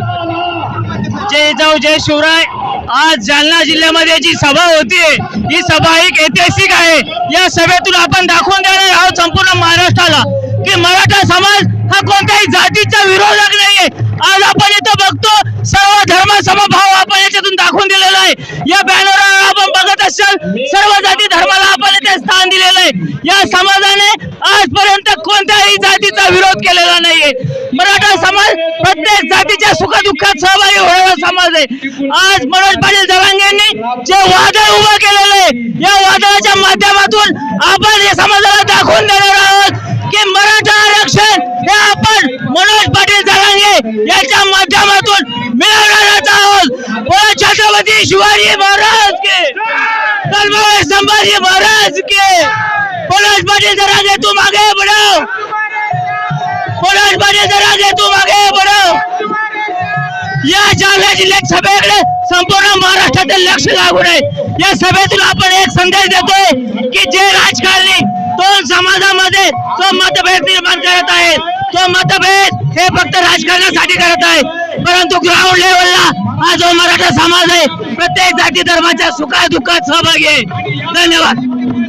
जय जाऊ जय शिवराय. आज जालना जिल्ह्यामध्ये जी सभा होती ही सभा एक ऐतिहासिक आहे. या सभेतून आपण दाखवून देणार आहोत संपूर्ण महाराष्ट्राला की मराठा समाज हा कोणत्याही जातीचा विरोधक नाहीये. आज आपण इथं बघतो सर्व धर्म समभाव आपण याच्यातून दाखवून दिलेला आहे. या बॅनरवर आपण बघत असाल सर्व जाती धर्म स्थान दिलेलं आहे. या समाजाने आजपर्यंत कोणत्याही जातीचा विरोध केलेला नाहीये. मराठा समाज प्रत्येक जातीच्या सुखदुःखात सहभागी होणारा समाज आहे. आज मनोज पाटील जवांगेंनी जे वादळ उभं केलेलं आहे या वादळाच्या माध्यमातून आपण या समाजाला दाखवून देणार आहोत की मराठा आरक्षण हे आपण मनोज पाटील जरांगे याच्या माध्यमातून मिळवणार आहोत. छत्रपती शिवाजी महाराज के. संभाजी महाराज के। मनोज पाटील जरांगे तुम आगे बढ़ो। मनोज पाटील जरांगे तुम आगे बढ़ो। या जालना जिल्ह्यात सभेकडे संपूर्ण महाराष्ट्रातील लक्ष लागून आहे या सभेतून आपण एक संदेश देतोय की जे राजकारणी दोन समाजामध्ये तो मतभेद निर्माण करत आहेत तो मतभेद हे फक्त राजकारणासाठी करत आहे परंतु ग्राउंड लेवलला जो मराठा समाज आहे प्रत्येक जाती धर्माच्या सुखा दुःखात सहभागी आहे. धन्यवाद.